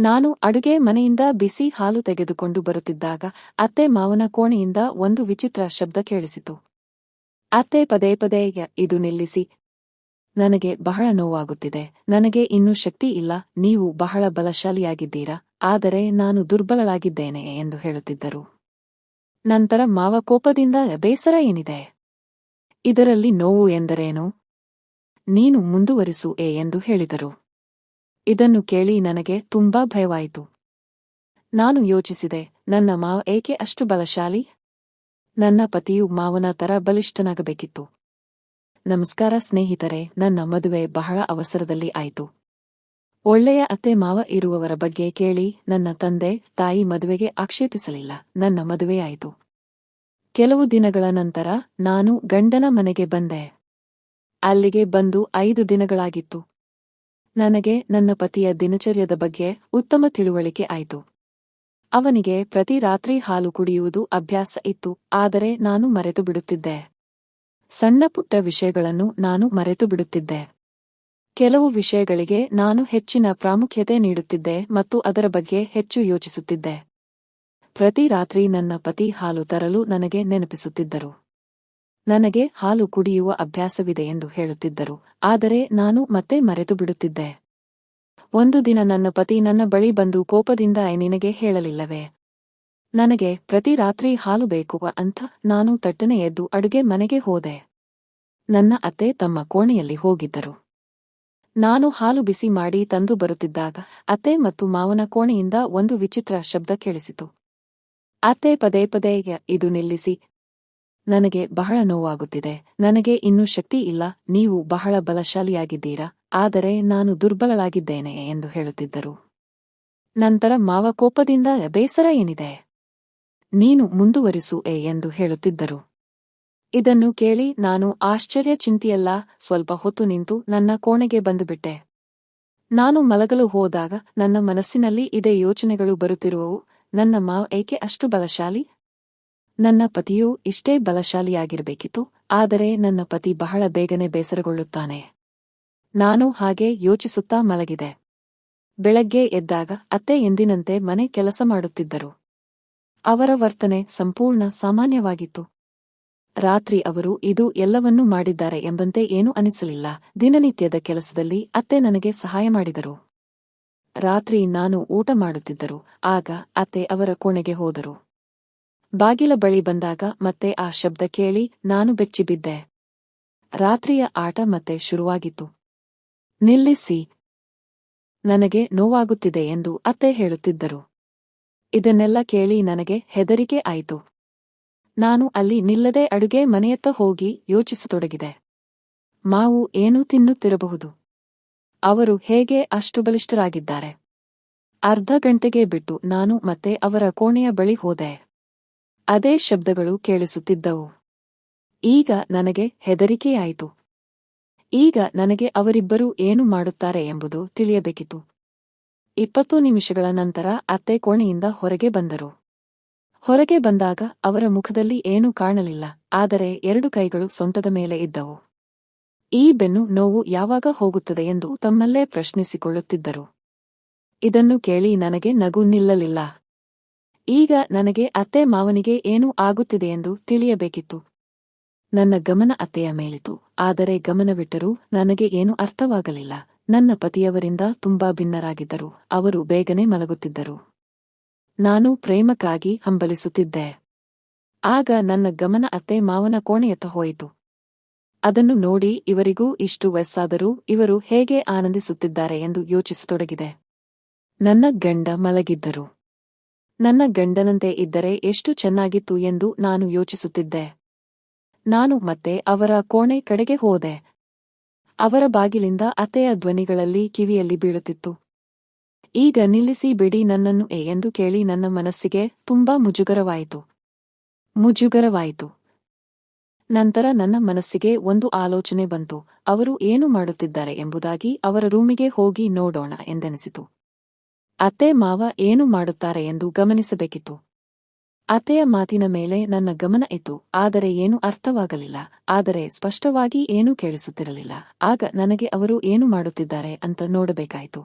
ನಾನು ಅಡುಗೆ ಮನೆಯಿಂದ ಬಿಸಿ ಹಾಲು ತೆಗೆದುಕೊಂಡು ಬರುತ್ತಿದ್ದಾಗ ಅತ್ತೆ ಮಾವನ ಕೋಣೆಯಿಂದ ಒಂದು ವಿಚಿತ್ರ ಶಬ್ದ ಕೇಳಿಸಿತು. ಅತ್ತೆ ಪದೇ ಪದೇ ಇದು ನಿಲ್ಲಿಸಿ. ನನಗೆ ಬಹಳ ನೋವಾಗುತ್ತಿದೆ. ನನಗೆ ಇನ್ನೂ ಶಕ್ತಿ ಇಲ್ಲ. ನೀವು ಬಹಳ ಬಲಶಾಲಿಯಾಗಿದ್ದೀರಾ. ಆದರೆ ನಾನು ದುರ್ಬಲಳಾಗಿದ್ದೇನೆ ಎಂದು ಹೇಳುತ್ತಿದ್ದರು. ನಂತರ ಮಾವ ಕೋಪದಿಂದ, ಬೇಸರ ಏನಿದೆ? ಇದರಲ್ಲಿ ನೋವು ಎಂದರೇನು? ನೀನು ಮುಂದುವರಿಸು ಎಂದು ಹೇಳಿದರು. ಇದನ್ನು ಕೇಳಿ ನನಗೆ ತುಂಬಾ ಭಯವಾಯಿತು. ನಾನು ಯೋಚಿಸಿದೆ, ನನ್ನ ಮಾವ ಏಕೆ ಅಷ್ಟು ಬಲಶಾಲಿ? ನನ್ನ ಪತಿಯು ಮಾವನ ತರ ಬಲಿಷ್ಠನಾಗಬೇಕಿತ್ತು. ನಮಸ್ಕಾರ ಸ್ನೇಹಿತರೆ, ನನ್ನ ಮದುವೆ ಬಹಳ ಅವಸರದಲ್ಲಿ ಆಯಿತು. ಒಳ್ಳೆಯ ಅತ್ತೆ ಮಾವ ಇರುವವರ ಬಗ್ಗೆ ಕೇಳಿ ನನ್ನ ತಂದೆ, ತಾಯಿ ಮದುವೆಗೆ ಆಕ್ಷೇಪಿಸಲಿಲ್ಲ, ನನ್ನ ಮದುವೆಯಾಯಿತು ಕೆಲವು ದಿನಗಳ ನಂತರ ನಾನು ಗಂಡನ ಮನೆಗೆ ಬಂದೆ. ಅಲ್ಲಿಗೆ ಬಂದು ಐದು ದಿನಗಳಾಗಿತ್ತು. ನನಗೆ ನನ್ನ ಪತಿಯ ದಿನಚರ್ಯದ ಬಗ್ಗೆ ಉತ್ತಮ ತಿಳುವಳಿಕೆ ಆಯಿತು. ಅವನಿಗೆ ಪ್ರತಿ ರಾತ್ರಿ ಹಾಲು ಕುಡಿಯುವುದು ಅಭ್ಯಾಸ ಇತ್ತು, ಆದರೆ ನಾನು ಮರೆತು ಬಿಡುತ್ತಿದ್ದೆ. ಸಣ್ಣ ಪುಟ್ಟ ವಿಷಯಗಳನ್ನು ನಾನು ಮರೆತು ಬಿಡುತ್ತಿದ್ದೆ. ಕೆಲವು ವಿಷಯಗಳಿಗೆ ನಾನು ಹೆಚ್ಚಿನ ಪ್ರಾಮುಖ್ಯತೆ ನೀಡುತ್ತಿದ್ದೆ ಮತ್ತು ಅದರ ಬಗ್ಗೆ ಹೆಚ್ಚು ಯೋಚಿಸುತ್ತಿದ್ದೆ. ಪ್ರತಿ ರಾತ್ರಿ ನನ್ನ ಪತಿ ಹಾಲು ತರಲು ನನಗೆ ನೆನಪಿಸುತ್ತಿದ್ದರು. ನನಗೆ ಹಾಲು ಕುಡಿಯುವ ಅಭ್ಯಾಸವಿದೆ ಎಂದು ಹೇಳುತ್ತಿದ್ದರು. ಆದರೆ ನಾನು ಮತ್ತೆ ಮರೆತು ಬಿಡುತ್ತಿದ್ದೆ. ಒಂದು ದಿನ ನನ್ನ ಪತಿ ನನ್ನ ಬಳಿ ಬಂದು ಕೋಪದಿಂದ "ಐ, ನಿನಗೆ ಹೇಳಲಿಲ್ಲವೇ? ನನಗೆ ಪ್ರತಿ ರಾತ್ರಿ ಹಾಲು ಬೇಕು ಅಂತ ನಾನು ತಟ್ಟನೆ ಎದ್ದು ಅಡುಗೆ ಮನೆಗೆ ಹೋದೆ. ನನ್ನ ಅತ್ತೆ ತಮ್ಮ ಕೋಣೆಯಲ್ಲಿ ಹೋಗಿದ್ದರು. ನಾನು ಹಾಲು ಬಿಸಿ ಮಾಡಿ ತಂದು ಬರುತ್ತಿದ್ದಾಗ ಅತ್ತೆ ಮತ್ತು ಮಾವನ ಕೋಣೆಯಿಂದ ಒಂದು ವಿಚಿತ್ರ ಶಬ್ದ ಕೇಳಿಸಿತು. ಅತ್ತೆ ಪದೇ ಪದೇ ಇದು ನಿಲ್ಲಿಸಿ ನನಗೆ ಬಹಳ ನೋವಾಗುತ್ತಿದೆ. ನನಗೆ ಇನ್ನೂ ಶಕ್ತಿ ಇಲ್ಲ. ನೀವು ಬಹಳ ಬಲಶಾಲಿಯಾಗಿದ್ದೀರಾ. ಆದರೆ ನಾನು ದುರ್ಬಲಳಾಗಿದ್ದೇನೆ ಎಂದು ಹೇಳುತ್ತಿದ್ದರು. ನಂತರ ಮಾವ ಕೋಪದಿಂದ, ಬೇಸರ ಏನಿದೆ? ನೀನು ಮುಂದುವರಿಸು ಎ ಎಂದು ಹೇಳುತ್ತಿದ್ದರು. ಇದನ್ನು ಕೇಳಿ ನಾನು ಆಶ್ಚರ್ಯ ಚಿಂತೆಯಲ್ಲ. ಸ್ವಲ್ಪ ಹೊತ್ತು ನಿಂತು ನನ್ನ ಕೋಣೆಗೆ ಬಂದುಬಿಟ್ಟೆ. ನಾನು ಮಲಗಲು ಹೋದಾಗ ನನ್ನ ಮನಸ್ಸಿನಲ್ಲಿ ಇದೇ ಯೋಚನೆಗಳು ಬರುತ್ತಿರುವವು. ನನ್ನ ಮಾವ ಏಕೆ ಅಷ್ಟು ಬಲಶಾಲಿ? ನನ್ನ ಪತಿಯು ಇಷ್ಟೇ ಬಲಶಾಲಿಯಾಗಿರಬೇಕಿತ್ತು, ಆದರೆ ನನ್ನ ಪತಿ ಬಹಳ ಬೇಗನೆ ಬೇಸರಗೊಳ್ಳುತ್ತಾನೆ. ನಾನು ಹಾಗೆ ಯೋಚಿಸುತ್ತಾ ಮಲಗಿದೆ. ಬೆಳಗ್ಗೆ ಎದ್ದಾಗ ಅತ್ತೆ ಎಂದಿನಂತೆ ಮನೆ ಕೆಲಸ ಮಾಡುತ್ತಿದ್ದರು. ಅವರ ವರ್ತನೆ ಸಂಪೂರ್ಣ ಸಾಮಾನ್ಯವಾಗಿತ್ತು. ರಾತ್ರಿ ಅವರು ಇದು ಎಲ್ಲವನ್ನೂ ಮಾಡಿದ್ದಾರೆ ಎಂಬಂತೆ ಏನೂ ಅನಿಸಲಿಲ್ಲ. ದಿನನಿತ್ಯದ ಕೆಲಸದಲ್ಲಿ ಅತ್ತೆ ನನಗೆ ಸಹಾಯ ಮಾಡಿದರು. ರಾತ್ರಿ ನಾನು ಊಟ ಮಾಡುತ್ತಿದ್ದರು, ಆಗ ಅತ್ತೆ ಅವರ ಕೋಣೆಗೆ ಹೋದರು. ಬಾಗಿಲ ಬಳಿ ಬಂದಾಗ ಮತ್ತೆ ಆ ಶಬ್ದ ಕೇಳಿ ನಾನು ಬೆಚ್ಚಿಬಿದ್ದೆ. ರಾತ್ರಿಯ ಆಟ ಮತ್ತೆ ಶುರುವಾಗಿತ್ತು. ನಿಲ್ಲಿಸಿ. ನನಗೆ ನೋವಾಗುತ್ತಿದೆ ಎಂದು ಅತ್ತೆ ಹೇಳುತ್ತಿದ್ದರು. ಇದನ್ನೆಲ್ಲ ಕೇಳಿ ನನಗೆ ಹೆದರಿಕೆ ಆಯಿತು. ನಾನು ಅಲ್ಲಿ ನಿಲ್ಲದೆ ಅಡುಗೆ ಮನೆಯತ್ತ ಹೋಗಿ ಯೋಚಿಸತೊಡಗಿದೆ. ಮಾವು ಏನೂ ತಿನ್ನುತ್ತಿರಬಹುದು. ಅವರು ಹೇಗೆ ಅಷ್ಟು ಬಲಿಷ್ಠರಾಗಿದ್ದಾರೆ. ಅರ್ಧ ಗಂಟೆಗೆ ಬಿಟ್ಟು ನಾನು ಮತ್ತೆ ಅವರ ಕೋಣೆಯ ಬಳಿ ಹೋದೆ. ಅದೇ ಶಬ್ದಗಳು ಕೇಳಿಸುತ್ತಿದ್ದವು. ಈಗ ನನಗೆ ಹೆದರಿಕೆಯಾಯಿತು. ಈಗ ನನಗೆ ಅವರಿಬ್ಬರೂ ಏನು ಮಾಡುತ್ತಾರೆ ಎಂಬುದು ತಿಳಿಯಬೇಕಿತ್ತು. ಇಪ್ಪತ್ತು ನಿಮಿಷಗಳ ನಂತರ ಅತ್ತೆ ಕೋಣೆಯಿಂದ ಹೊರಗೆ ಬಂದರು. ಹೊರಗೆ ಬಂದಾಗ ಅವರ ಮುಖದಲ್ಲಿ ಏನೂ ಕಾಣಲಿಲ್ಲ, ಆದರೆ ಎರಡು ಕೈಗಳು ಸೊಂಟದ ಮೇಲೆ ಇದ್ದವು. ಈ ಬೆನ್ನು ನೋವು ಯಾವಾಗ ಹೋಗುತ್ತದೆ ಎಂದು ತಮ್ಮಲ್ಲೇ ಪ್ರಶ್ನಿಸಿಕೊಳ್ಳುತ್ತಿದ್ದರು. ಇದನ್ನು ಕೇಳಿ ನನಗೆ ನಗು ನಿಲ್ಲಲಿಲ್ಲ. ಈಗ ನನಗೆ ಅತ್ತೆ ಮಾವನಿಗೆ ಏನೂ ಆಗುತ್ತಿದೆ ಎಂದು ತಿಳಿಯಬೇಕಿತ್ತು. ನನ್ನ ಗಮನ ಅತ್ತೆಯ ಮೇಲಿತು ಆದರೆ ಗಮನವಿಟ್ಟರೂ ನನಗೆ ಏನೂ ಅರ್ಥವಾಗಲಿಲ್ಲ. ನನ್ನ ಪತಿಯವರಿಂದ ತುಂಬಾ ಭಿನ್ನರಾಗಿದ್ದರು. ಅವರು ಬೇಗನೆ ಮಲಗುತ್ತಿದ್ದರು. ನಾನು ಪ್ರೇಮಕ್ಕಾಗಿ ಹಂಬಲಿಸುತ್ತಿದ್ದೆ. ಆಗ ನನ್ನ ಗಮನ ಅತ್ತೆ ಮಾವನ ಕೋಣೆಯತ್ತ ಹೋಯಿತು. ಅದನ್ನು ನೋಡಿ ಇವರಿಗೂ ಇಷ್ಟು ವಯಸ್ಸಾದರೂ ಇವರು ಹೇಗೆ ಆನಂದಿಸುತ್ತಿದ್ದಾರೆ ಎಂದು ಯೋಚಿಸತೊಡಗಿದೆ. ನನ್ನ ಗಂಡ ಮಲಗಿದ್ದರು. ನನ್ನ ಗಂಡನಂತೆ ಇದ್ದರೆ ಎಷ್ಟು ಚೆನ್ನಾಗಿತ್ತು ಎಂದು ನಾನು ಯೋಚಿಸುತ್ತಿದ್ದೆ. ನಾನು ಮತ್ತೆ ಅವರ ಕೋಣೆ ಕಡೆಗೆ ಹೋದೆ. ಅವರ ಬಾಗಿಲಿಂದ ಅತ್ತೆಯ ಧ್ವನಿಗಳಲ್ಲಿ ಕಿವಿಯಲ್ಲಿ ಬೀಳುತ್ತಿತ್ತು. ಈಗ ನಿಲ್ಲಿಸಿ ಬಿಡಿ ನನ್ನನ್ನು ಏ ಎಂದು ಕೇಳಿ ನನ್ನ ಮನಸ್ಸಿಗೆ ತುಂಬಾ ಮುಜುಗರವಾಯಿತು. ಮುಜುಗರವಾಯಿತು. ನಂತರ ನನ್ನ ಮನಸ್ಸಿಗೆ ಒಂದು ಆಲೋಚನೆ ಬಂತು. ಅವರು ಏನು ಮಾಡುತ್ತಿದ್ದಾರೆ ಎಂಬುದಾಗಿ ಅವರ ರೂಮಿಗೆ ಹೋಗಿ ನೋಡೋಣ ಎಂದೆನಿಸಿತು. ಅತ್ತೆ ಮಾವ ಏನು ಮಾಡುತ್ತಾರೆ ಎಂದು ಗಮನಿಸಬೇಕಿತ್ತು. ಅತ್ತೆಯ ಮಾತಿನ ಮೇಲೆ ನನ್ನ ಗಮನ ಇತ್ತು, ಆದರೆ ಏನು ಅರ್ಥವಾಗಲಿಲ್ಲ, ಆದರೆ ಸ್ಪಷ್ಟವಾಗಿ ಏನೂ ಕೇಳಿಸುತ್ತಿರಲಿಲ್ಲ, ಆಗ ನನಗೆ ಅವರು ಏನು ಮಾಡುತ್ತಿದ್ದಾರೆ ಅಂತ ನೋಡಬೇಕಾಯಿತು.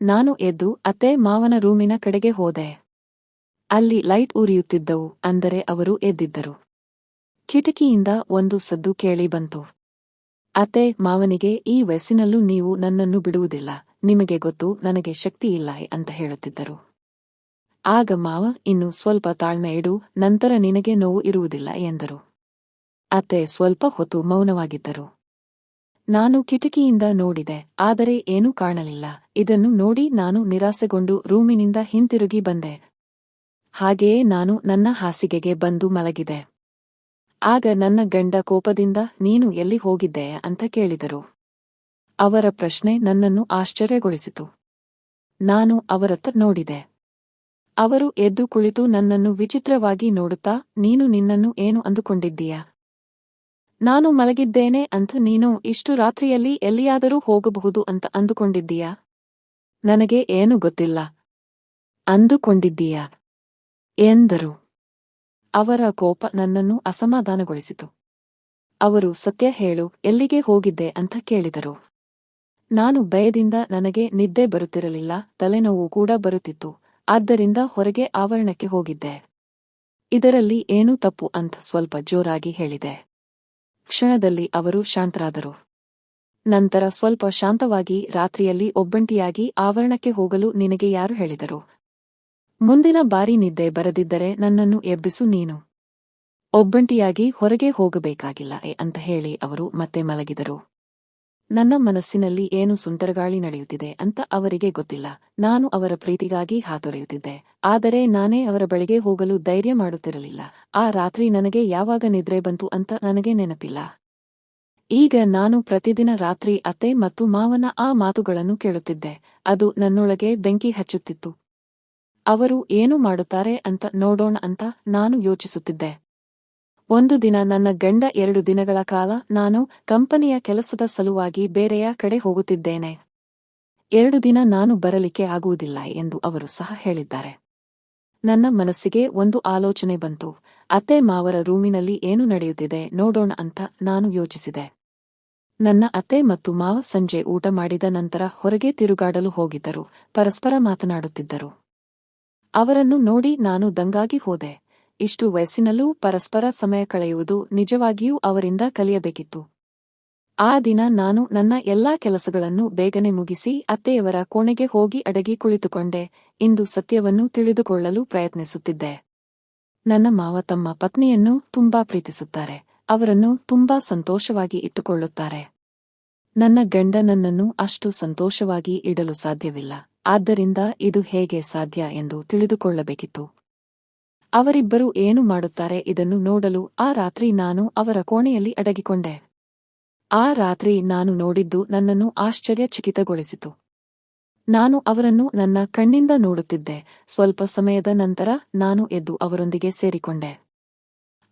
ನಾನು ಎದ್ದು ಅತ್ತೆ ಮಾವನ ರೂಮಿನ ಕಡೆಗೆ ಹೋದೆ. ಅಲ್ಲಿ ಲೈಟ್ ಉರಿಯುತ್ತಿದ್ದವು, ಅಂದರೆ ಅವರು ಎದ್ದಿದ್ದರು. ಕಿಟಕಿಯಿಂದ ಒಂದು ಸದ್ದು ಕೇಳಿ ಬಂತು. ಅತ್ತೆ ಮಾವನಿಗೆ, ಈ ವಯಸ್ಸಿನಲ್ಲೂ ನೀವು ನನ್ನನ್ನು ಬಿಡುವುದಿಲ್ಲ ನಿಮಗೆ ಗೊತ್ತು, ನನಗೆ ಶಕ್ತಿ ಇಲ್ಲ ಅಂತ ಹೇಳುತ್ತಿದ್ದರು. ಆಗ ಮಾವ, ಇನ್ನು ಸ್ವಲ್ಪ ತಾಳ್ಮೆ ಇಡು, ನಂತರ ನಿನಗೆ ನೋವು ಇರುವುದಿಲ್ಲ ಎಂದರು. ಅತ್ತೆ ಸ್ವಲ್ಪ ಹೊತ್ತು ಮೌನವಾಗಿದ್ದರು. ನಾನು ಕಿಟಕಿಯಿಂದ ನೋಡಿದೆ, ಆದರೆ ಏನೂ ಕಾಣಲಿಲ್ಲ. ಇದನ್ನು ನೋಡಿ ನಾನು ನಿರಾಸೆಗೊಂಡು ರೂಮಿನಿಂದ ಹಿಂತಿರುಗಿ ಬಂದೆ. ಹಾಗೆಯೇ ನಾನು ನನ್ನ ಹಾಸಿಗೆಗೆ ಬಂದು ಮಲಗಿದೆ. ಆಗ ನನ್ನ ಗಂಡ ಕೋಪದಿಂದ, ನೀನು ಎಲ್ಲಿ ಹೋಗಿದ್ದೆ? ಅಂತ ಕೇಳಿದರು. ಅವರ ಪ್ರಶ್ನೆ ನನ್ನನ್ನು ಆಶ್ಚರ್ಯಗೊಳಿಸಿತು. ನಾನು ಅವರತ್ತ ನೋಡಿದೆ. ಅವರು ಎದ್ದು ಕುಳಿತು ನನ್ನನ್ನು ವಿಚಿತ್ರವಾಗಿ ನೋಡುತ್ತಾ, ನೀನು ನಿನ್ನನ್ನು ಏನು ಅಂದುಕೊಂಡಿದ್ದೀಯಾ? ನಾನು ಮಲಗಿದ್ದೇನೆ ಅಂತ ನೀನು ಇಷ್ಟು ರಾತ್ರಿಯಲ್ಲಿ ಎಲ್ಲಿಯಾದರೂ ಹೋಗಬಹುದು ಅಂತ ಅಂದುಕೊಂಡಿದ್ದೀಯಾ? ನನಗೆ ಏನು ಗೊತ್ತಿಲ್ಲ. ಅಂದುಕೊಂಡಿದ್ದೀಯಾ? ಎಂದರು. ಅವರ ಕೋಪ ನನ್ನನ್ನು ಅಸಮಾಧಾನಗೊಳಿಸಿತು. ಅವರು, ಸತ್ಯ ಹೇಳು, ಎಲ್ಲಿಗೆ ಹೋಗಿದ್ದೆ ಅಂತ ಕೇಳಿದರು. ನಾನು ಭಯದಿಂದ ನನಗೆ ನಿದ್ದೆ ಬರುತ್ತಿರಲಿಲ್ಲ, ತಲೆನೋವು ಕೂಡ ಬರುತ್ತಿತ್ತು. ಆದ್ದರಿಂದ ಹೊರಗೆ ಆವರಣಕ್ಕೆ ಹೋಗಿದ್ದೆ. ಇದರಲ್ಲಿ ಏನೂ ತಪ್ಪು ಅಂತ ಸ್ವಲ್ಪ ಜೋರಾಗಿ ಹೇಳಿದೆ. ಕ್ಷಣದಲ್ಲಿ ಅವರು ಶಾಂತರಾದರು. ನಂತರ ಸ್ವಲ್ಪ ಶಾಂತವಾಗಿ ರಾತ್ರಿಯಲ್ಲಿ ಒಬ್ಬಂಟಿಯಾಗಿ ಆವರಣಕ್ಕೆ ಹೋಗಲು ನಿನಗೆ ಯಾರು ಹೇಳಿದರು? ಮುಂದಿನ ಬಾರಿ ನಿದ್ದೆ ಬರದಿದ್ದರೆ ನನ್ನನ್ನು ಎಬ್ಬಿಸು ನೀನು. ಒಬ್ಬಂಟಿಯಾಗಿ ಹೊರಗೆ ಹೋಗಬೇಕಾಗಿಲ್ಲ ಅಂತ ಹೇಳಿ ಅವರು ಮತ್ತೆ ಮಲಗಿದರು. ನನ್ನ ಮನಸ್ಸಿನಲ್ಲಿ ಏನು ಸುಂಟರಗಾಳಿ ನಡೆಯುತ್ತಿದೆ ಅಂತ ಅವರಿಗೆ ಗೊತ್ತಿಲ್ಲ. ನಾನು ಅವರ ಪ್ರೀತಿಗಾಗಿ ಹಾತೊರೆಯುತ್ತಿದ್ದೆ. ಆದರೆ ನಾನೇ ಅವರ ಬಳಿಗೆ ಹೋಗಲು ಧೈರ್ಯ ಮಾಡುತ್ತಿರಲಿಲ್ಲ. ಆ ರಾತ್ರಿ ನನಗೆ ಯಾವಾಗ ನಿದ್ರೆ ಬಂತು ಅಂತ ನನಗೆ ನೆನಪಿಲ್ಲ. ಈಗ ನಾನು ಪ್ರತಿದಿನ ರಾತ್ರಿ ಅತ್ತೆ ಮತ್ತು ಮಾವನ ಆ ಮಾತುಗಳನ್ನು ಕೇಳುತ್ತಿದ್ದೆ. ಅದು ನನ್ನೊಳಗೆ ಬೆಂಕಿ ಹಚ್ಚುತ್ತಿತ್ತು. ಅವರು ಏನು ಮಾಡುತ್ತಾರೆ ಅಂತ ನೋಡೋಣ ಅಂತ ನಾನು ಯೋಚಿಸುತ್ತಿದ್ದೆ. ಒಂದು ದಿನ ನನ್ನ ಗಂಡ ಎರಡು ದಿನಗಳ ಕಾಲ ನಾನು ಕಂಪನಿಯ ಕೆಲಸದ ಸಲುವಾಗಿ ಬೇರೆಯ ಕಡೆ ಹೋಗುತ್ತಿದ್ದೇನೆ. ಎರಡು ದಿನ ನಾನು ಬರಲಿಕ್ಕೆ ಆಗುವುದಿಲ್ಲ ಎಂದು ಅವರು ಸಹ ಹೇಳಿದ್ದಾರೆ. ನನ್ನ ಮನಸ್ಸಿಗೆ ಒಂದು ಆಲೋಚನೆ ಬಂತು. ಅತ್ತೆ ಮಾವರ ರೂಮಿನಲ್ಲಿ ಏನು ನಡೆಯುತ್ತಿದೆ ನೋಡೋಣ ಅಂತ ನಾನು ಯೋಚಿಸಿದೆ. ನನ್ನ ಅತ್ತೆ ಮತ್ತು ಮಾವ ಸಂಜೆ ಊಟ ಮಾಡಿದ ನಂತರ ಹೊರಗೆ ತಿರುಗಾಡಲು ಹೋಗಿದ್ದರು. ಪರಸ್ಪರ ಮಾತನಾಡುತ್ತಿದ್ದರು. ಅವರನ್ನು ನೋಡಿ ನಾನು ದಂಗಾಗಿ ಹೋದೆ. ಇಷ್ಟು ವಯಸ್ಸಿನಲ್ಲೂ ಪರಸ್ಪರ ಸಮಯ ಕಳೆಯುವುದು ನಿಜವಾಗಿಯೂ ಅವರಿಂದ ಕಲಿಯಬೇಕಿತ್ತು. ಆ ದಿನ ನಾನು ನನ್ನ ಎಲ್ಲಾ ಕೆಲಸಗಳನ್ನು ಬೇಗನೆ ಮುಗಿಸಿ ಅತ್ತೆಯವರ ಕೋಣೆಗೆ ಹೋಗಿ ಅಡಗಿ ಕುಳಿತುಕೊಂಡೆ, ಇಂದು ಸತ್ಯವನ್ನು ತಿಳಿದುಕೊಳ್ಳಲು ಪ್ರಯತ್ನಿಸುತ್ತಿದ್ದೆ. ನನ್ನ ಮಾವ ತಮ್ಮ ಪತ್ನಿಯನ್ನು ತುಂಬಾ ಪ್ರೀತಿಸುತ್ತಾರೆ, ಅವರನ್ನು ತುಂಬಾ ಸಂತೋಷವಾಗಿ ಇಟ್ಟುಕೊಳ್ಳುತ್ತಾರೆ. ನನ್ನ ಗಂಡ ನನ್ನನ್ನು ಅಷ್ಟು ಸಂತೋಷವಾಗಿ ಇಡಲು ಸಾಧ್ಯವಿಲ್ಲ, ಆದ್ದರಿಂದ ಇದು ಹೇಗೆ ಸಾಧ್ಯ ಎಂದು ತಿಳಿದುಕೊಳ್ಳಬೇಕಿತ್ತು. ಅವರಿಬ್ಬರು ಏನು ಮಾಡುತ್ತಾರೆ ಇದನ್ನು ನೋಡಲು ಆ ರಾತ್ರಿ ನಾನು ಅವರ ಕೋಣೆಯಲ್ಲಿ ಅಡಗಿಕೊಂಡೆ. ಆ ರಾತ್ರಿ ನಾನು ನೋಡಿದ್ದು ನನ್ನನ್ನು ಆಶ್ಚರ್ಯಚಕಿತಗೊಳಿಸಿತು. ನಾನು ಅವರನ್ನು ನನ್ನ ಕಣ್ಣಿಂದ ನೋಡುತ್ತಿದ್ದೆ. ಸ್ವಲ್ಪ ಸಮಯದ ನಂತರ ನಾನು ಎದ್ದು ಅವರೊಂದಿಗೆ ಸೇರಿಕೊಂಡೆ.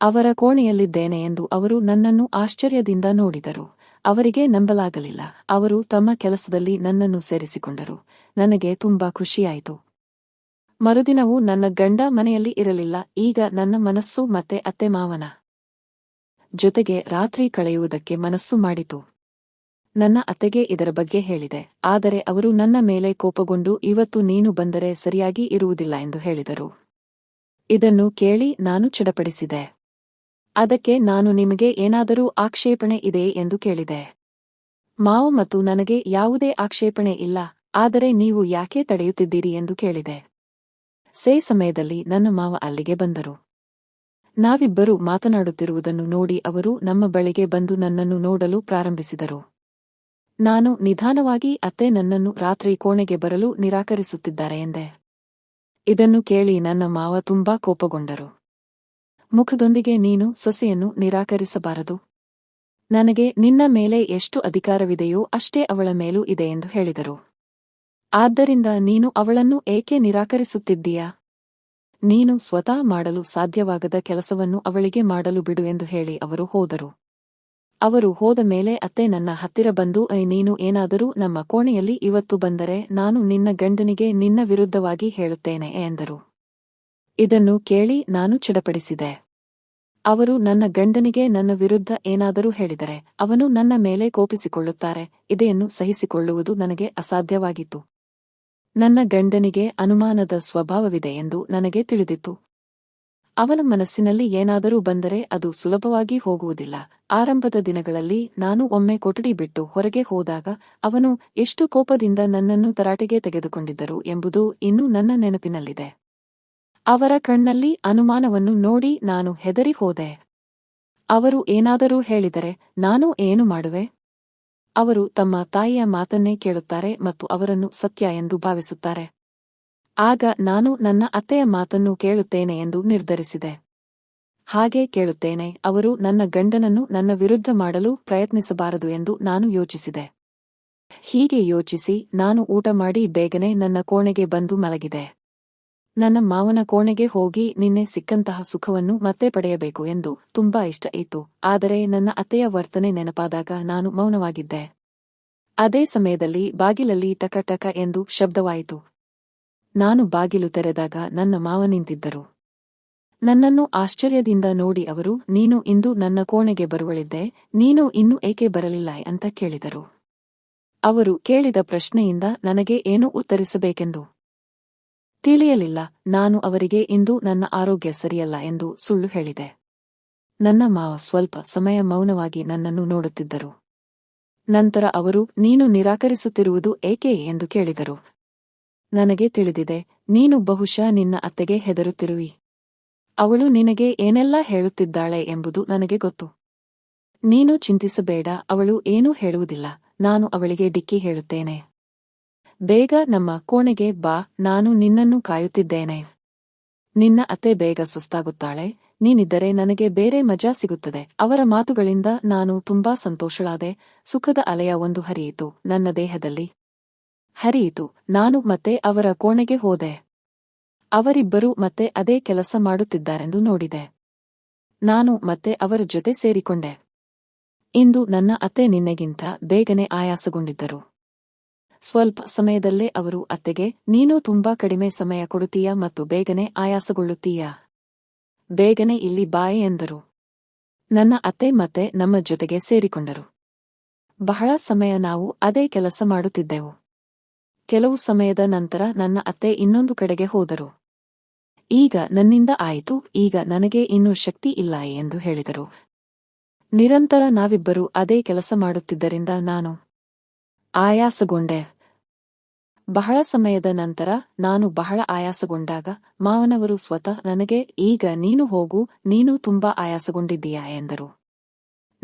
ಅವರ ಕೋಣೆಯಲ್ಲಿದ್ದೇನೆ ಎಂದು ಅವರು ನನ್ನನ್ನು ಆಶ್ಚರ್ಯದಿಂದ ನೋಡಿದರು. ಅವರಿಗೆ ನಂಬಲಾಗಲಿಲ್ಲ. ಅವರು ತಮ್ಮ ಕೆಲಸದಲ್ಲಿ ನನ್ನನ್ನು ಸೇರಿಸಿಕೊಂಡರು. ನನಗೆ ತುಂಬಾ ಖುಷಿಯಾಯಿತು. ಮರುದಿನವೂ ನನ್ನ ಗಂಡ ಮನೆಯಲ್ಲಿ ಇರಲಿಲ್ಲ, ಈಗ ನನ್ನ ಮನಸ್ಸು ಮತ್ತೆ ಅತ್ತೆ ಮಾವನ ಜೊತೆಗೆ ರಾತ್ರಿ ಕಳೆಯುವುದಕ್ಕೆ ಮನಸ್ಸು ಮಾಡಿತು. ನನ್ನ ಅತ್ತೆಗೆ ಇದರ ಬಗ್ಗೆ ಹೇಳಿದೆ, ಆದರೆ ಅವರು ನನ್ನ ಮೇಲೆ ಕೋಪಗೊಂಡು, ಇವತ್ತು ನೀನು ಬಂದರೆ ಸರಿಯಾಗಿ ಇರುವುದಿಲ್ಲ ಎಂದು ಹೇಳಿದರು. ಇದನ್ನು ಕೇಳಿ ನಾನು ಚಡಪಡಿಸಿದೆ. ಅದಕ್ಕೆ ನಾನು ನಿಮಗೆ ಏನಾದರೂ ಆಕ್ಷೇಪಣೆ ಇದೆಯೇ ಎಂದು ಕೇಳಿದೆ. ಮಾವ ಮತ್ತು ನನಗೆ ಯಾವುದೇ ಆಕ್ಷೇಪಣೆ ಇಲ್ಲ, ಆದರೆ ನೀವು ಯಾಕೆ ತಡೆಯುತ್ತಿದ್ದೀರಿ ಎಂದು ಕೇಳಿದೆ. ಸೇ ಸಮಯದಲ್ಲಿ ನನ್ನ ಮಾವ ಅಲ್ಲಿಗೆ ಬಂದರು. ನಾವಿಬ್ಬರು ಮಾತನಾಡುತ್ತಿರುವುದನ್ನು ನೋಡಿ ಅವರು ನಮ್ಮ ಬಳಿಗೆ ಬಂದು ನನ್ನನ್ನು ನೋಡಲು ಪ್ರಾರಂಭಿಸಿದರು. ನಾನು ನಿಧಾನವಾಗಿ, ಅತ್ತೆ ನನ್ನನ್ನು ರಾತ್ರಿ ಕೋಣೆಗೆ ಬರಲು ನಿರಾಕರಿಸುತ್ತಿದ್ದಾರೆ ಎಂದೆ. ಇದನ್ನು ಕೇಳಿ ನನ್ನ ಮಾವ ತುಂಬಾ ಕೋಪಗೊಂಡರು. ಮುಖದೊಂದಿಗೆ, ನೀನು ಸೊಸೆಯನ್ನು ನಿರಾಕರಿಸಬಾರದು. ನನಗೆ ನಿನ್ನ ಮೇಲೆ ಎಷ್ಟು ಅಧಿಕಾರವಿದೆಯೋ ಅಷ್ಟೇ ಅವಳ ಮೇಲೂ ಇದೆ ಎಂದು ಹೇಳಿದರು. ಆದ್ದರಿಂದ ನೀನು ಅವಳನ್ನು ಏಕೆ ನಿರಾಕರಿಸುತ್ತಿದ್ದೀಯಾ? ನೀನು ಸ್ವತಃ ಮಾಡಲು ಸಾಧ್ಯವಾಗದ ಕೆಲಸವನ್ನು ಅವಳಿಗೆ ಮಾಡಲು ಬಿಡು ಎಂದು ಹೇಳಿ ಅವರು ಹೋದರು. ಅವರು ಹೋದ ಮೇಲೆ ಅತ್ತೆ ನನ್ನ ಹತ್ತಿರ ಬಂದು, ಐ, ನೀನು ಏನಾದರೂ ನಮ್ಮ ಕೋಣೆಯಲ್ಲಿ ಇವತ್ತು ಬಂದರೆ ನಾನು ನಿನ್ನ ಗಂಡನಿಗೆ ನಿನ್ನ ವಿರುದ್ಧವಾಗಿ ಹೇಳುತ್ತೇನೆ, ಎಂದರು. ಇದನ್ನು ಕೇಳಿ ನಾನು ಚಿಡಪಡಿಸಿದೆ. ಅವರು ನನ್ನ ಗಂಡನಿಗೆ ನನ್ನ ವಿರುದ್ಧ ಏನಾದರೂ ಹೇಳಿದರೆ, ಅವನು ನನ್ನ ಮೇಲೆ ಕೋಪಿಸಿಕೊಳ್ಳುತ್ತಾರೆ, ಇದೆಯನ್ನು ಸಹಿಸಿಕೊಳ್ಳುವುದು ನನಗೆ ಅಸಾಧ್ಯವಾಗಿತ್ತು. ನನ್ನ ಗಂಡನಿಗೆ ಅನುಮಾನದ ಸ್ವಭಾವವಿದೆ ಎಂದು ನನಗೆ ತಿಳಿದಿತ್ತು. ಅವನ ಮನಸ್ಸಿನಲ್ಲಿ ಏನಾದರೂ ಬಂದರೆ ಅದು ಸುಲಭವಾಗಿ ಹೋಗುವುದಿಲ್ಲ. ಆರಂಭದ ದಿನಗಳಲ್ಲಿ ನಾನು ಒಮ್ಮೆ ಕೊಠಡಿ ಬಿಟ್ಟು ಹೊರಗೆ ಹೋದಾಗ ಅವನು ಎಷ್ಟು ಕೋಪದಿಂದ ನನ್ನನ್ನು ತರಾಟೆಗೆ ತೆಗೆದುಕೊಂಡಿದ್ದರು ಎಂಬುದು ಇನ್ನೂ ನನ್ನ ನೆನಪಿನಲ್ಲಿದೆ. ಅವರ ಕಣ್ಣಲ್ಲಿ ಅನುಮಾನವನ್ನು ನೋಡಿ ನಾನು ಹೆದರಿ ಹೋದೆ. ಅವರು ಏನಾದರೂ ಹೇಳಿದರೆ ನಾನು ಏನು ಮಾಡುವೆ? ಅವರು ತಮ್ಮ ತಾಯಿಯ ಮಾತನ್ನೇ ಕೇಳುತ್ತಾರೆ ಮತ್ತು ಅವರನ್ನು ಸತ್ಯ ಎಂದು ಭಾವಿಸುತ್ತಾರೆ. ಆಗ ನಾನು ನನ್ನ ಅತ್ತೆಯ ಮಾತನ್ನು ಕೇಳುತ್ತೇನೆ ಎಂದು ನಿರ್ಧರಿಸಿದೆ. ಹಾಗೆ ಕೇಳುತ್ತೇನೆ, ಅವರು ನನ್ನ ಗಂಡನನ್ನು ನನ್ನ ವಿರುದ್ಧ ಮಾಡಲು ಪ್ರಯತ್ನಿಸಬಾರದು ಎಂದು ನಾನು ಯೋಚಿಸಿದೆ. ಹೀಗೆ ಯೋಚಿಸಿ ನಾನು ಊಟ ಮಾಡಿ ಬೇಗನೆ ನನ್ನ ಕೋಣೆಗೆ ಬಂದು ಮಲಗಿದೆ. ನನ್ನ ಮಾವನ ಕೋಣೆಗೆ ಹೋಗಿ ನಿನ್ನೆ ಸಿಕ್ಕಂತಹ ಸುಖವನ್ನು ಮತ್ತೆ ಪಡೆಯಬೇಕು ಎಂದು ತುಂಬಾ ಇಷ್ಟ ಇತ್ತು. ಆದರೆ ನನ್ನ ಅತ್ತೆಯ ವರ್ತನೆ ನೆನಪಾದಾಗ ನಾನು ಮೌನವಾಗಿದ್ದೆ. ಅದೇ ಸಮಯದಲ್ಲಿ ಬಾಗಿಲಲ್ಲಿ ಟಕ ಟಕ ಎಂದು ಶಬ್ದವಾಯಿತು. ನಾನು ಬಾಗಿಲು ತೆರೆದಾಗ ನನ್ನ ಮಾವ ನಿಂತಿದ್ದರು. ನನ್ನನ್ನು ಆಶ್ಚರ್ಯದಿಂದ ನೋಡಿ ಅವರು, ನೀನು ಇಂದು ನನ್ನ ಕೋಣೆಗೆ ಬರುವಳಿದ್ದೆ, ನೀನು ಇನ್ನೂ ಏಕೆ ಬರಲಿಲ್ಲ ಅಂತ ಕೇಳಿದರು. ಅವರು ಕೇಳಿದ ಪ್ರಶ್ನೆಯಿಂದ ನನಗೆ ಏನು ಉತ್ತರಿಸಬೇಕೆಂದು ತಿಳಿಯಲಿಲ್ಲ, ನಾನು ಅವರಿಗೆ, ಇಂದು ನನ್ನ ಆರೋಗ್ಯ ಸರಿಯಲ್ಲ ಎಂದು ಸುಳ್ಳು ಹೇಳಿದೆ. ನನ್ನ ಮಾವ ಸ್ವಲ್ಪ ಸಮಯ ಮೌನವಾಗಿ ನನ್ನನ್ನು ನೋಡುತ್ತಿದ್ದರು. ನಂತರ ಅವರು, ನೀನು ನಿರಾಕರಿಸುತ್ತಿರುವುದು ಏಕೆ? ಎಂದು ಕೇಳಿದರು. ನನಗೆ ತಿಳಿದಿದೆ, ನೀನು ಬಹುಶಃ ನಿನ್ನ ಅತ್ತೆಗೆ ಹೆದರುತ್ತಿರುವಿ. ಅವಳು ನಿನಗೆ ಏನೆಲ್ಲ ಹೇಳುತ್ತಿದ್ದಾಳೆ ಎಂಬುದು ನನಗೆ ಗೊತ್ತು. ನೀನು ಚಿಂತಿಸಬೇಡ, ಅವಳು ಏನೂ ಹೇಳುವುದಿಲ್ಲ, ನಾನು ಅವಳಿಗೆ ಡಿಕ್ಕಿ ಹೇಳುತ್ತೇನೆ. ಬೇಗ ನಮ್ಮ ಕೋಣೆಗೆ ಬಾ, ನಾನು ನಿನ್ನನ್ನು ಕಾಯುತ್ತಿದ್ದೇನೆ. ನಿನ್ನ ಅತ್ತೆ ಬೇಗ ಸುಸ್ತಾಗುತ್ತಾಳೆ, ನೀನಿದ್ದರೆ ನನಗೆ ಬೇರೆ ಮಜಾ ಸಿಗುತ್ತದೆ. ಅವರ ಮಾತುಗಳಿಂದ ನಾನು ತುಂಬಾ ಸಂತೋಷಳಾದೆ, ಸುಖದ ಅಲೆಯ ಒಂದು ಹರಿಯಿತು, ನನ್ನ ದೇಹದಲ್ಲಿ. ಹರಿಯಿತು, ನಾನು ಮತ್ತೆ ಅವರ ಕೋಣೆಗೆ ಹೋದೆ. ಅವರಿಬ್ಬರೂ ಮತ್ತೆ ಅದೇ ಕೆಲಸ ಮಾಡುತ್ತಿದ್ದಾರೆಂದು ನೋಡಿದೆ. ನಾನು ಮತ್ತೆ ಅವರ ಜೊತೆ ಸೇರಿಕೊಂಡೆ. ಇಂದು ನನ್ನ ಅತ್ತೆ ನಿನ್ನೆಗಿಂತ ಬೇಗನೆ ಆಯಾಸಗೊಂಡಿದ್ದರು. ಸ್ವಲ್ಪ ಸಮಯದಲ್ಲೇ ಅವರು ಅತ್ತೆಗೆ, ನೀನು ತುಂಬಾ ಕಡಿಮೆ ಸಮಯ ಕೊಡುತ್ತೀಯ ಮತ್ತು ಬೇಗನೆ ಆಯಾಸಗೊಳ್ಳುತ್ತೀಯ? ಬೇಗನೆ ಇಲ್ಲಿ ಬಾಯೆ ಎಂದರು. ನನ್ನ ಅತ್ತೆ ಮತ್ತೆ ನಮ್ಮ ಜೊತೆಗೆ ಸೇರಿಕೊಂಡರು. ಬಹಳ ಸಮಯ ನಾವು ಅದೇ ಕೆಲಸ ಮಾಡುತ್ತಿದ್ದೆವು. ಕೆಲವು ಸಮಯದ ನಂತರ ನನ್ನ ಅತ್ತೆ ಇನ್ನೊಂದು ಕಡೆಗೆ ಹೋದರು. ಈಗ ನನ್ನಿಂದ ಆಯಿತು, ಈಗ ನನಗೆ ಇನ್ನೂ ಶಕ್ತಿ ಇಲ್ಲ ಎಂದು ಹೇಳಿದರು. ನಿರಂತರ ನಾವಿಬ್ಬರೂ ಅದೇ ಕೆಲಸ ಮಾಡುತ್ತಿದ್ದರಿಂದ ನಾನು ಆಯಾಸಗೊಂಡೆ. ಬಹಳ ಸಮಯದ ನಂತರ ನಾನು ಬಹಳ ಆಯಾಸಗೊಂಡಾಗ ಮಾವನವರು ಸ್ವತಃ ನನಗೆ, ಈಗ ನೀನು ಹೋಗು, ನೀನು ತುಂಬಾ ಆಯಾಸಗೊಂಡಿದ್ದೀಯಾ? ಎಂದರು.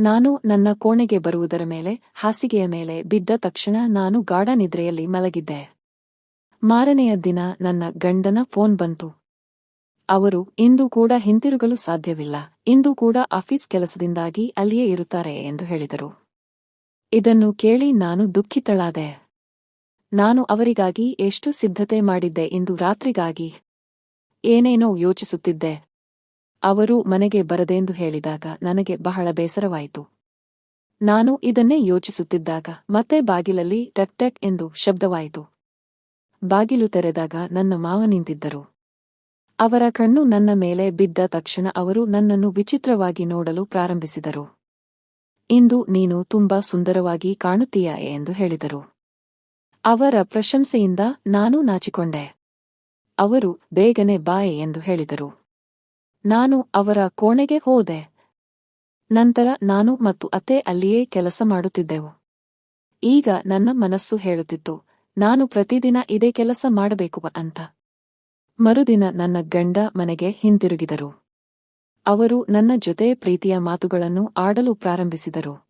ನಾನು ನನ್ನ ಕೋಣೆಗೆ ಬರುವುದರ ಮೇಲೆ, ಹಾಸಿಗೆಯ ಮೇಲೆ ಬಿದ್ದ ತಕ್ಷಣ ನಾನು ಗಾಢ ನಿದ್ರೆಯಲ್ಲಿ ಮಲಗಿದ್ದೆ. ಮಾರನೆಯ ದಿನ ನನ್ನ ಗಂಡನ ಫೋನ್ ಬಂತು. ಅವರು, ಇಂದು ಕೂಡ ಹಿಂತಿರುಗಲು ಸಾಧ್ಯವಿಲ್ಲ, ಇಂದು ಕೂಡ ಆಫೀಸ್ ಕೆಲಸದಿಂದಾಗಿ ಅಲ್ಲಿಯೇ ಇರುತ್ತಾರೆ, ಎಂದು ಹೇಳಿದರು. ಇದನ್ನು ಕೇಳಿ ನಾನು ದುಃಖಿತಳಾದೆ. ನಾನು ಅವರಿಗಾಗಿ ಎಷ್ಟು ಸಿದ್ಧತೆ ಮಾಡಿದ್ದೆ ಇಂದು ರಾತ್ರಿಗಾಗಿ ಏನೇನೋ ಯೋಚಿಸುತ್ತಿದ್ದೆ. ಅವರು ಮನೆಗೆ ಬರದೆಂದು ಹೇಳಿದಾಗ ನನಗೆ ಬಹಳ ಬೇಸರವಾಯಿತು. ನಾನು ಇದನ್ನೇ ಯೋಚಿಸುತ್ತಿದ್ದಾಗ ಮತ್ತೆ ಬಾಗಿಲಲ್ಲಿ ಟಕ್ ಟಕ್ ಎಂದು ಶಬ್ದವಾಯಿತು. ಬಾಗಿಲು ತೆರೆದಾಗ ನನ್ನ ಮಾವ ನಿಂತಿದ್ದರು. ಅವರ ಕಣ್ಣು ನನ್ನ ಮೇಲೆ ಬಿದ್ದ ತಕ್ಷಣ ಅವರು ನನ್ನನ್ನು ವಿಚಿತ್ರವಾಗಿ ನೋಡಲು ಪ್ರಾರಂಭಿಸಿದರು. ಇಂದು ನೀನು ತುಂಬಾ ಸುಂದರವಾಗಿ ಕಾಣುತ್ತೀಯಾ ಎಂದು ಹೇಳಿದರು. ಅವರ ಪ್ರಶಂಸೆಯಿಂದ ನಾನು ನಾಚಿಕೊಂಡೆ. ಅವರು, ಬೇಗನೆ ಬಾಯೆ ಎಂದು ಹೇಳಿದರು. ನಾನು ಅವರ ಕೋಣೆಗೆ ಹೋದೆ. ನಂತರ ನಾನು ಮತ್ತು ಅತ್ತೆ ಅಲ್ಲಿಯೇ ಕೆಲಸ ಮಾಡುತ್ತಿದ್ದೆವು. ಈಗ ನನ್ನ ಮನಸ್ಸು ಹೇಳುತ್ತಿತ್ತು, ನಾನು ಪ್ರತಿದಿನ ಇದೇ ಕೆಲಸ ಮಾಡಬೇಕು ಅಂತ. ಮರುದಿನ ನನ್ನ ಗಂಡ ಮನೆಗೆ ಹಿಂತಿರುಗಿದರು. ಅವರು ನನ್ನ ಜೊತೆ ಪ್ರೀತಿಯ ಮಾತುಗಳನ್ನು ಆಡಲು ಪ್ರಾರಂಭಿಸಿದರು.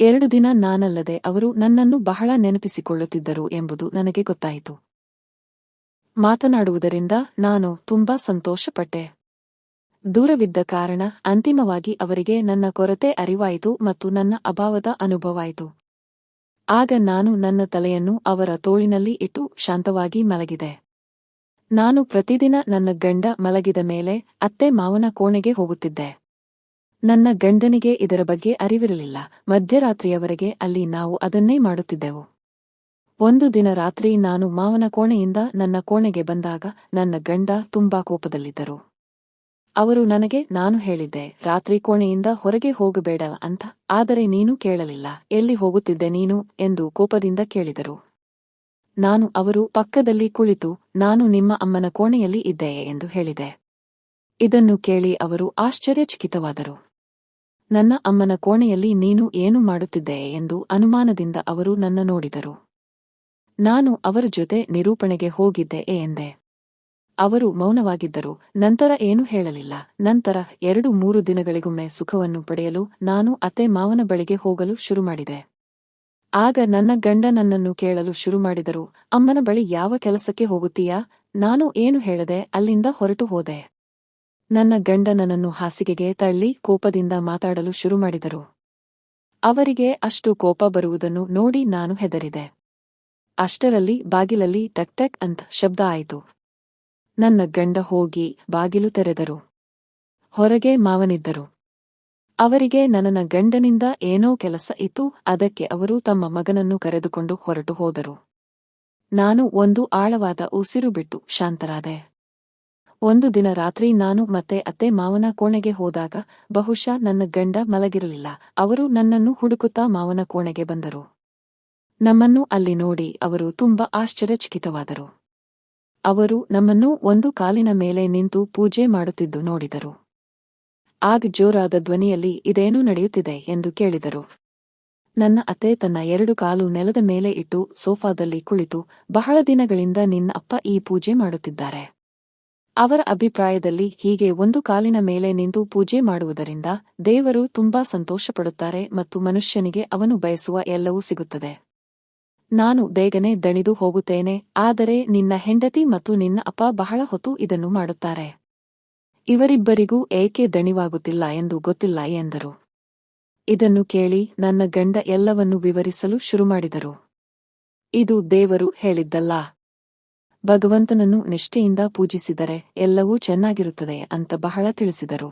ಎರಡು ದಿನ ನಾನಲ್ಲದೆ ಅವರು ನನ್ನನ್ನು ಬಹಳ ನೆನಪಿಸಿಕೊಳ್ಳುತ್ತಿದ್ದರು ಎಂಬುದು ನನಗೆ ಗೊತ್ತಾಯಿತು. ಮಾತನಾಡುವುದರಿಂದ ನಾನು ತುಂಬಾ ಸಂತೋಷಪಟ್ಟೆ. ದೂರವಿದ್ದ ಕಾರಣ ಅಂತಿಮವಾಗಿ ಅವರಿಗೆ ನನ್ನ ಕೊರತೆ ಅರಿವಾಯಿತು ಮತ್ತು ನನ್ನ ಅಭಾವದ ಅನುಭವಾಯಿತು ಆಗ ನಾನು ನನ್ನ ತಲೆಯನ್ನು ಅವರ ತೋಳಿನಲ್ಲಿ ಇಟ್ಟು ಶಾಂತವಾಗಿ ಮಲಗಿದೆ. ನಾನು ಪ್ರತಿದಿನ ನನ್ನ ಗಂಡ ಮಲಗಿದ ಮೇಲೆ ಅತ್ತೆ ಮಾವನ ಕೋಣೆಗೆ ಹೋಗುತ್ತಿದ್ದೆ. ನನ್ನ ಗಂಡನಿಗೆ ಇದರ ಬಗ್ಗೆ ಅರಿವಿರಲಿಲ್ಲ. ಮಧ್ಯರಾತ್ರಿಯವರೆಗೆ ಅಲ್ಲಿ ನಾವು ಅದನ್ನೇ ಮಾಡುತ್ತಿದ್ದೆವು. ಒಂದು ದಿನ ರಾತ್ರಿ ನಾನು ಮಾವನ ಕೋಣೆಯಿಂದ ನನ್ನ ಕೋಣೆಗೆ ಬಂದಾಗ ನನ್ನ ಗಂಡ ತುಂಬಾ ಕೋಪದಲ್ಲಿದ್ದರು. ಅವರು ನನಗೆ, ನಾನು ಹೇಳಿದ್ದೆ, ರಾತ್ರಿ ಕೋಣೆಯಿಂದ ಹೊರಗೆ ಹೋಗಬೇಡ ಅಂತ, ಆದರೆ ನೀನು ಕೇಳಲಿಲ್ಲ. ಎಲ್ಲಿ ಹೋಗುತ್ತಿದ್ದೆ ನೀನು? ಎಂದು ಕೋಪದಿಂದ ಕೇಳಿದರು. ನಾನು, ಅವರು ಪಕ್ಕದಲ್ಲಿ ಕುಳಿತು, ನಾನು ನಿಮ್ಮ ಅಮ್ಮನ ಕೋಣೆಯಲ್ಲಿ ಇದ್ದೆಯೇ ಎಂದು ಹೇಳಿದೆ. ಇದನ್ನು ಕೇಳಿ ಅವರು ಆಶ್ಚರ್ಯಚಕಿತವಾದರು. ನನ್ನ ಅಮ್ಮನ ಕೋಣೆಯಲ್ಲಿ ನೀನು ಏನು ಮಾಡುತ್ತಿದ್ದೆ ಎಂದು ಅನುಮಾನದಿಂದ ಅವರು ನನ್ನ ನೋಡಿದರು. ನಾನು ಅವರ ಜೊತೆ ನಿರೂಪಣೆಗೆ ಹೋಗಿದ್ದೆ ಎಂದೆ. ಅವರು ಮೌನವಾಗಿದ್ದರು. ನಂತರ ಏನೂ ಹೇಳಲಿಲ್ಲ. ನಂತರ ಎರಡು ಮೂರು ದಿನಗಳಿಗೊಮ್ಮೆ ಸುಖವನ್ನು ಪಡೆಯಲು ನಾನು ಅತ್ತೆ ಮಾವನ ಬಳಿಗೆ ಹೋಗಲು ಶುರುಮಾಡಿದೆ. ಆಗ ನನ್ನ ಗಂಡ ನನ್ನನ್ನು ಕೇಳಲು ಶುರುಮಾಡಿದರು. ಅಮ್ಮನ ಬಳಿ ಯಾವ ಕೆಲಸಕ್ಕೆ ಹೋಗುತ್ತೀಯಾ? ನಾನು ಏನು ಹೇಳದೆ ಅಲ್ಲಿಂದ ಹೊರಟು ಹೋದೆ. ನನ್ನ ಗಂಡ ನನ್ನನ್ನು ಹಾಸಿಗೆಗೆ ತಳ್ಳಿ ಕೋಪದಿಂದ ಮಾತಾಡಲು ಶುರುಮಾಡಿದರು ಅವರಿಗೆ ಅಷ್ಟು ಕೋಪ ಬರುವುದನ್ನು ನೋಡಿ ನಾನು ಹೆದರಿದೆ. ಅಷ್ಟರಲ್ಲಿ ಬಾಗಿಲಲ್ಲಿ ಟಕ್ ಟಕ್ ಅಂತ ಶಬ್ದ ಆಯಿತು. ನನ್ನ ಗಂಡ ಹೋಗಿ ಬಾಗಿಲು ತೆರೆದರು. ಹೊರಗೆ ಮಾವನಿದ್ದರು. ಅವರಿಗೆ ನನ್ನ ಗಂಡನಿಂದ ಏನೋ ಕೆಲಸ ಇತ್ತು, ಅದಕ್ಕೆ ಅವರು ತಮ್ಮ ಮಗನನ್ನು ಕರೆದುಕೊಂಡು ಹೊರಟು ಹೋದರು. ನಾನು ಒಂದು ಆಳವಾದ ಉಸಿರು ಬಿಟ್ಟು ಶಾಂತರಾದೆ. ಒಂದು ದಿನ ರಾತ್ರಿ ನಾನು ಮತ್ತೆ ಅತ್ತೆ ಮಾವನ ಕೋಣೆಗೆ ಹೋದಾಗ ಬಹುಶಃ ನನ್ನ ಗಂಡ ಮಲಗಿರಲಿಲ್ಲ. ಅವರು ನನ್ನನ್ನು ಹುಡುಕುತ್ತಾ ಮಾವನ ಕೋಣೆಗೆ ಬಂದರು. ನಮ್ಮನ್ನು ಅಲ್ಲಿ ನೋಡಿ ಅವರು ತುಂಬಾ ಆಶ್ಚರ್ಯಚಕಿತವಾದರು. ಅವರು ನಮ್ಮನ್ನು ಒಂದು ಕಾಲಿನ ಮೇಲೆ ನಿಂತು ಪೂಜೆ ಮಾಡುತ್ತಿದ್ದು ನೋಡಿದರು. ಆಗ ಜೋರಾದ ಧ್ವನಿಯಲ್ಲಿ, ಇದೇನು ನಡೆಯುತ್ತಿದೆ? ಎಂದು ಕೇಳಿದರು. ನನ್ನ ಅತ್ತೆ ತನ್ನ ಎರಡು ಕಾಲು ನೆಲದ ಮೇಲೆ ಇಟ್ಟು ಸೋಫಾದಲ್ಲಿ ಕುಳಿತು, ಬಹಳ ದಿನಗಳಿಂದ ನಿನ್ನ ಅಪ್ಪ ಈ ಪೂಜೆ ಮಾಡುತ್ತಿದ್ದಾರೆ. ಅವರ ಅಭಿಪ್ರಾಯದಲ್ಲಿ ಹೀಗೆ ಒಂದು ಕಾಲಿನ ಮೇಲೆ ನಿಂತು ಪೂಜೆ ಮಾಡುವುದರಿಂದ ದೇವರು ತುಂಬಾ ಸಂತೋಷಪಡುತ್ತಾರೆ ಮತ್ತು ಮನುಷ್ಯನಿಗೆ ಅವನು ಬಯಸುವ ಎಲ್ಲವೂ ಸಿಗುತ್ತದೆ. ನಾನು ಬೇಗನೆ ದಣಿದು ಹೋಗುತ್ತೇನೆ, ಆದರೆ ನಿನ್ನ ಹೆಂಡತಿ ಮತ್ತು ನಿನ್ನ ಅಪ್ಪ ಬಹಳ ಹೊತ್ತು ಇದನ್ನು ಮಾಡುತ್ತಾರೆ. ಇವರಿಬ್ಬರಿಗೂ ಏಕೆ ದಣಿವಾಗುತ್ತಿಲ್ಲ ಎಂದು ಗೊತ್ತಿಲ್ಲ ಎಂದರು. ಇದನ್ನು ಕೇಳಿ ನನ್ನ ಗಂಡ ಎಲ್ಲವನ್ನು ವಿವರಿಸಲು ಶುರುಮಾಡಿದರು. ಇದು ದೇವರು ಹೇಳಿದ್ದಲ್ಲ. ಭಗವಂತನನ್ನು ನಿಷ್ಠೆಯಿಂದ ಪೂಜಿಸಿದರೆ ಎಲ್ಲವೂ ಚೆನ್ನಾಗಿರುತ್ತದೆ ಅಂತ ಬಹಳ ತಿಳಿಸಿದರು.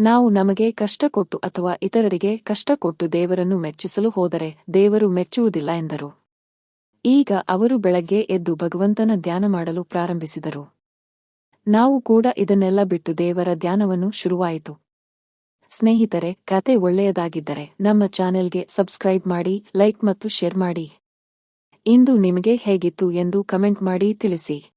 ನಾವು ನಮಗೆ ಕಷ್ಟ ಕೊಟ್ಟು ಅಥವಾ ಇತರರಿಗೆ ಕಷ್ಟ ಕೊಟ್ಟು ದೇವರನ್ನು ಮೆಚ್ಚಿಸಲು ಹೋದರೆ ದೇವರು ಮೆಚ್ಚುವುದಿಲ್ಲ ಎಂದರು. ಈಗ ಅವರು ಬೆಳಗ್ಗೆ ಎದ್ದು ಭಗವಂತನ ಧ್ಯಾನ ಮಾಡಲು ಪ್ರಾರಂಭಿಸಿದರು. ನಾವು ಕೂಡ ಇದನ್ನೆಲ್ಲ ಬಿಟ್ಟು ದೇವರ ಧ್ಯಾನವನ್ನು ಶುರುವಾಯಿತು. ಸ್ನೇಹಿತರೆ, ಕತೆ ಒಳ್ಳೆಯದಾಗಿದ್ದರೆ ನಮ್ಮ ಚಾನೆಲ್ಗೆ ಸಬ್ಸ್ಕ್ರೈಬ್ ಮಾಡಿ, ಲೈಕ್ ಮತ್ತು ಶೇರ್ ಮಾಡಿ. ಇಂದು ನಿಮಗೆ ಹೇಗಿತ್ತು ಎಂದು ಕಮೆಂಟ್ ಮಾಡಿ ತಿಳಿಸಿ.